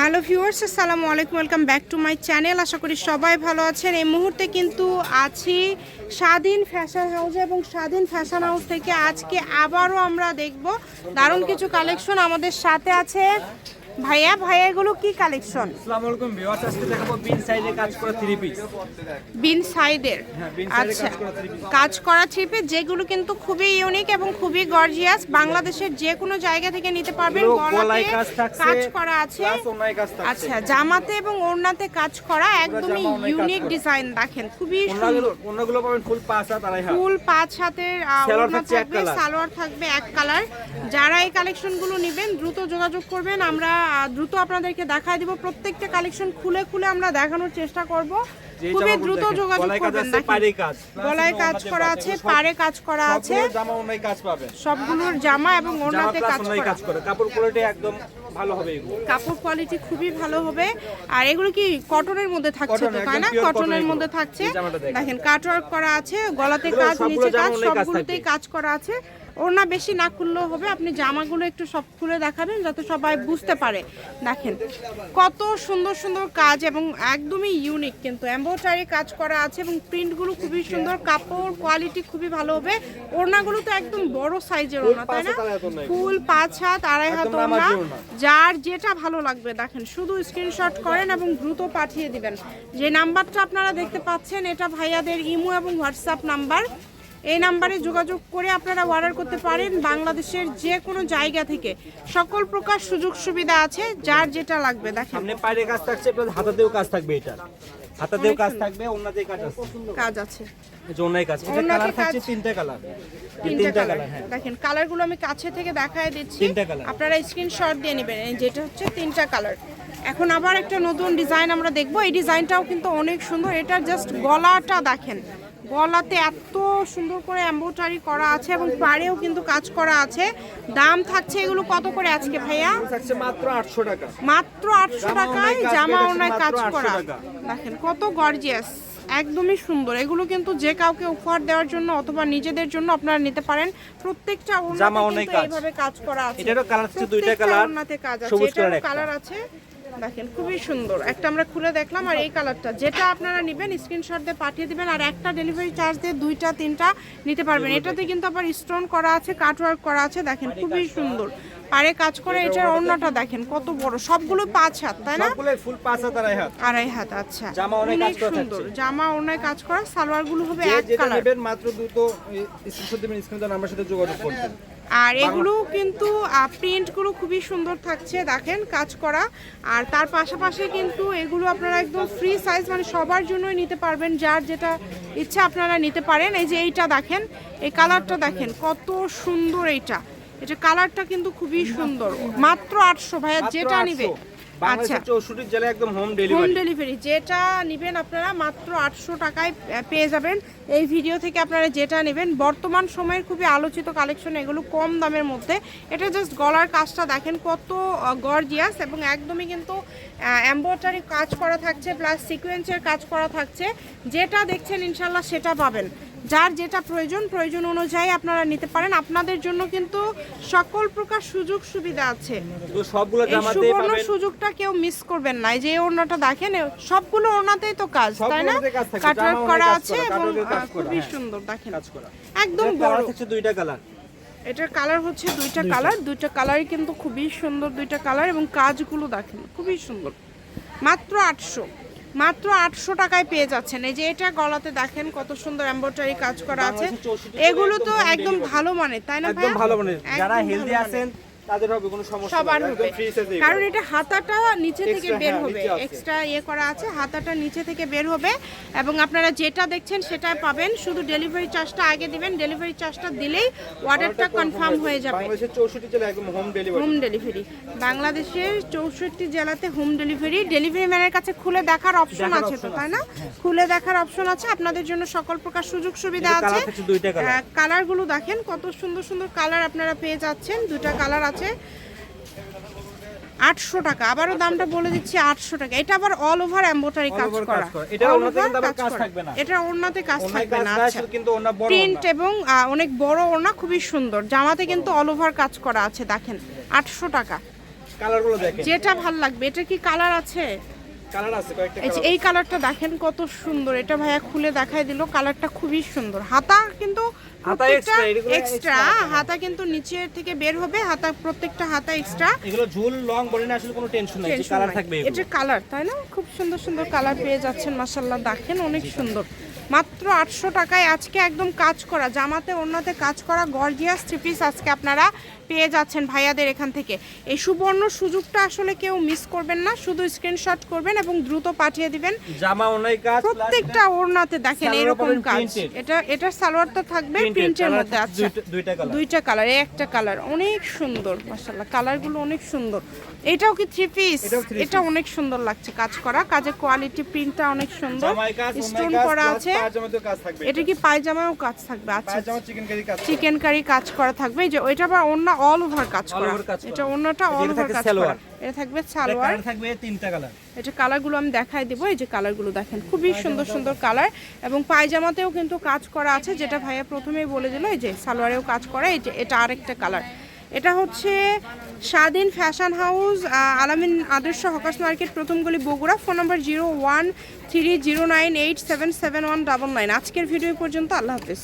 Hello viewers, আসসালামু আলাইকুম, welcome back to my channel. আশা করি সবাই ভালো আছেন। এই মুহূর্তে কিন্তু আছি স্বাধীন ফ্যাশন হাউসে এবং স্বাধীন ফ্যাশন হাউস থেকে আজকে আবারও আমরা দেখব দারুণ কিছু কালেকশন আমাদের সাথে আছে। ভাইয়া ভাইয়া এগুলো কি কালেকশন আসসালামু আলাইকুম ভিউয়ার্স আজকে দেখাবো বিন সাইজে কাজ করা থ্রি পিস বিন সাইডের হ্যাঁ, সাইডে আচ্ছা। কাজ করা করা থ্রিপে যেগুলো কিন্তু খুবই ইউনিক এবং খুবই গর্জিয়াস বাংলাদেশের যে কোনো জায়গা থেকে নিতে পারবেন গলাতে কাজ করা আছে। আচ্ছা জামাতে এবং ওড়নাতে কাজ করা একদমই ইউনিক ডিজাইন দেখেন খুবই সুন্দর। ওনাগুলো পাবেন ফুল পাঁচ হাত আড়াই হাত। ফুল পাঁচ হাতের সালোয়ার ওড়না থাকবে সালোয়ার থাকবে এক কালার যারা এই কালেকশনগুলো নেবেন দ্রুত যোগাযোগ করবেন। আমরা দ্রুত আপনাদেরকে দেখায় দিব। প্রত্যেকটা কালেকশন খুলে খুলে আমরা দেখানোর চেষ্টা করব। খুবই দ্রুত যোগাযোগ করবেন গলায় কাজ করা আছে পাড়ে কাজ করা আছে। সবগুলোর জামা এবং জামা ওড়নাতে কাজ করা। কাপড় কোয়ালিটি একদম ভালো হবে কাপড় কোয়ালিটি খুবই ভালো হবে। আর এগুলো কি কটনের মধ্যে থাকছে তো তাই না? কটনের মধ্যে থাকছে। দেখেন। কাটওয়ার্ক করা আছে গলাতে কাজ নিচে কাজ সবগুলোতেই কাজ করা আছে। ওড়না বেশি না খুললেও হবে। আপনি জামাগুলো একটু সব খুলে দেখাবেন যাতে সবাই বুঝতে পারে। দেখেন কত সুন্দর সুন্দর কাজ এবং একদমই ইউনিক কিন্তু। এম্ব্রয়ডারি কাজ করা আছে এবং প্রিন্টগুলো খুবই সুন্দর কাপড় কোয়ালিটি খুবই ভালো হবে। ওড়নাগুলো তো একদম বড় সাইজের ওড়না তাই না। ফুল পাঁচ হাত আড়াই হাত ওড়না। যার যেটা ভালো লাগবে দেখেন শুধু স্ক্রিনশট করেন এবং দ্রুত পাঠিয়ে দিবেন। যে নাম্বারটা আপনারা দেখতে পাচ্ছেন এটা ভাইয়াদের ইমো এবং হোয়াটসঅ্যাপ নাম্বার। এই নাম্বারে যোগাযোগ করে আপনারা অর্ডার করতে পারেন বাংলাদেশের যে কোনো জায়গা থেকে। সকল প্রকার সুযোগ সুবিধা আছে যার যেটা লাগবে দেখেন। সামনে পাড়ে কাজ থাকছে প্লাস হাতাতেও কাজ থাকবে এটা। হাতাতেও কাজ থাকবে ওনাতেও কাজ আছে। কাজ আছে। এই যে ওনায় কাজ এটা কালার থাকছে তিনটা কালার। তিনটা কালার। হ্যাঁ। দেখেন কালারগুলো আমি কাছে থেকে দেখায় দিচ্ছি। তিনটা। আপনারা স্ক্রিনশট দিয়ে নেবেন। এই যেটা হচ্ছে তিনটা কালার। এখন আবার একটা নতুন ডিজাইন আমরা দেখব। এই ডিজাইনটাও কিন্তু অনেক সুন্দর। এটা জাস্ট গলাটা দেখেন। গলাতে এত সুন্দর করে এম্ব্রয়ডারি করা আছে এবং পাড়েও কিন্তু কাজ করা আছে। দাম থাকছে এগুলো কত করে আজকে ভাইয়া? মাত্র আটশো টাকা। মাত্র আটশো টাকায় জামা ওনায় কাজ করা। দেখেন কত গর্জিয়াস একদমই সুন্দর। এগুলো কিন্তু যে কাউকে উপহার দেওয়ার জন্য অথবা নিজেদের জন্য আপনারা নিতে পারেন। প্রত্যেকটা জামা কাজ। এইভাবে কাজ করা আছে। এটারও colour আছে দুইটা আছে। সবুজ। কালার আছে। দেখেন খুবই সুন্দর। একটা আমরা খুলে দেখলাম আর এই কালারটা। যেটা আপনারা নেবেন স্ক্রিনশট দিয়ে পাঠিয়ে দিবেন আর একটা ডেলিভারি চার্জ দিয়ে দুইটা তিনটা নিতে পারবেন। এটাতে কিন্তু আবার স্টোন করা আছে কাটওয়ার্ক করা আছে দেখেন খুবই সুন্দর। পারে কাজ করে এটার ওড়নাটা দেখেন। কত বড়। সবগুলো পাঁচ হাত তাই না? সবগুলো ফুল পাঁচ হাত আড়াই হাত। আড়াই হাত আচ্ছা। জামা অনেক অনেক কাজ করা সুন্দর। জামা অনেক কাজ করা সালোয়ারগুলো হবে এক যেটা কালার নেবেন মাত্র দ্রুত স্ক্রিনশট দেবেন স্ক্রিনে আমার সাথে যোগাযোগ করবেন আর এগুলো কিন্তু প্রিন্টগুলো খুবই সুন্দর থাকছে দেখেন কাজ করা। আর তার পাশাপাশি কিন্তু এগুলো আপনারা একদম ফ্রি সাইজ মানে সবার জন্যই নিতে পারবেন যার যেটা ইচ্ছা আপনারা নিতে পারেন। এই যে এইটা দেখেন এই কালারটা দেখেন কত সুন্দর এইটা। এটা কালারটা কিন্তু খুবই সুন্দর। মাত্র আটশো ভাইয়া যেটা 800 নিবে বাংলাদেশের চৌষট্টি জেলায় একদম হোম হোম ডেলিভারি ডেলিভারি যেটা নেবেন আপনারা মাত্র আটশো টাকায় পেয়ে যাবেন। এই ভিডিও থেকে আপনারা যেটা নেবেন বর্তমান সময়ের খুবই আলোচিত কালেকশন এগুলো কম দামের মধ্যে। এটা জাস্ট গলার কাজটা দেখেন কত গর্জিয়াস এবং একদমই কিন্তু এম্ব্রয়ডারি কাজ করা থাকছে প্লাস সিকোয়েন্সের কাজ করা থাকছে। যেটা দেখছেন ইনশাল্লাহ সেটা পাবেন। যার যেটা প্রয়োজন প্রয়োজন অনুযায়ী আপনারা নিতে পারেন। আপনাদের জন্য কিন্তু সকল প্রকার সুযোগ সুবিধা আছে। সুবর্ণ সুযোগটা কেউ মিস করবেন না। যে এই ওড়নাটা দেখেন সবগুলো ওড়নাতেই তো কাজ তাই না? জামা করা আছে এবং খুবই হ্যাঁ। সুন্দর দেখেন। একদম বড়। দুইটা কালার। এটার কালার হচ্ছে দুইটা। কালার। দুইটা কালারই কিন্তু খুবই সুন্দর দুইটা কালার এবং কাজগুলো দেখেন খুবই সুন্দর। মাত্র আটশো। মাত্র আটশো টাকায় পেয়ে যাচ্ছেন। এই যে এটা গলাতে দেখেন কত সুন্দর এম্ব্রয়ডারি কাজ করা আছে। এগুলো তো একদম ভালো মানের তাই না একদম ভালো মানে যারা হেলদি আছেন তাদের হবে কোনো সমস্যা সবার হবে। কারণ এটা হাতাটা নিচে থেকে বের হ্যাঁ, হবে। এক্সট্রা ইয়ে করা আছে হাতাটা নিচে থেকে বের হবে। এবং আপনারা যেটা দেখছেন সেটাই পাবেন। শুধু ডেলিভারি চার্জটা আগে দিবেন। ডেলিভারি চার্জটা দিলেই অর্ডারটা কনফার্ম হয়ে যাবে। বাংলাদেশের একদম হোম ডেলিভারি হোম ডেলিভারি বাংলাদেশের চৌষট্টি জেলাতে হোম ডেলিভারি ডেলিভারি ম্যানের কাছে খুলে দেখার অপশন আছে তো তাই না? খুলে দেখার অপশন আছে। আপনাদের জন্য সকল প্রকার সুযোগ সুবিধা আছে। কালারগুলো দেখেন। কত সুন্দর সুন্দর কালার আপনারা পেয়ে যাচ্ছেন। দুটা কালার আছে। আটশো টাকা। আবারও দামটা বলে দিচ্ছি আটশো টাকা। এটা আবার অল ওভার এম্বোটারি কাজ করা। এটা ওনাতে কাজ থাকবে না। না। আচ্ছা প্রিন্ট এবং অনেক বড় ওড়না খুবই সুন্দর। জামাতে কিন্তু অল ওভার কাজ করা আছে দেখেন। আটশো টাকা। যেটা ভালো লাগবে। এটা কি কালার আছে? কালার আছে কয়েকটা এই এই কালারটা দেখেন কত সুন্দর। এটা ভাইয়া খুলে দেখাই দিল কালারটা খুবই সুন্দর। হাতা কিন্তু হাতা এক্সট্রা হাতা কিন্তু নিচের থেকে বের হবে হাতা প্রত্যেকটা হাতা এক্সট্রা এগুলো ঝুল লং বডি না আসলে কোনো টেনশন নাই কালার থাকবে এটা কালার তাই না? খুব সুন্দর সুন্দর কালার পেয়ে যাচ্ছেন মাসাল্লাহ দেখেন অনেক সুন্দর। মাত্র আটশো টাকায় আজকে একদম কাজ করা জামাতে অন্যতে কাজ করা গর্জিয়াস থ্রি পিস আজকে আপনারা পেয়ে যাচ্ছেন ভাইয়াদের এখান থেকে। এই সুবর্ণ সুযোগটা আসলে কেউ মিস করবেন না শুধু স্ক্রিনশট করবেন এবং দ্রুত পাঠিয়ে দিবেন। জামা কাজ প্রত্যেকটা ওড়নাতে দেখেন এরকম কাজ। এটা এটা সালোয়ার তো থাকবে প্রিন্টের মধ্যে আচ্ছা। দুইটা- কালার দুইটা কালার এই একটা কালার অনেক সুন্দর মাশাআল্লাহ। কালারগুলো অনেক সুন্দর। এটাও কি থ্রি পিস এটা অনেক সুন্দর লাগছে কাজ করা। কাজের কোয়ালিটি প্রিন্টটা অনেক সুন্দর। স্টোন করা আছে। এটা। কি পায়জামাও কাজ থাকবে? আচ্ছা। পায়জামা চিকেন কারি কাজ চিকেন কারি কাজ করা থাকবে। এই যে ওইটা আবার অন্য অল ওভার কাজ করা। এটা অন্যটা অল ওভার কাজ করা। এটা থাকবে সালোয়ার থাকবে তিনটা কালার এটা কালারগুলো আমি দেখাই দিব। এই যে কালারগুলো দেখেন খুবই সুন্দর সুন্দর কালার এবং পায়জামাতেও কিন্তু কাজ করা আছে যেটা ভাইয়া প্রথমেই বলে দিল এই যে সালোয়ারেও কাজ করা। এই যে এটা আরেকটা কালার এটা হচ্ছে স্বাধীন ফ্যাশন হাউস আলামিন আদর্শ হকাস মার্কেট, প্রথম গলি Bogura, phone number zero one three zero nine eight seven seven one double nine. আজকের ভিডিও পর্যন্ত আল্লাহ হাফিজ।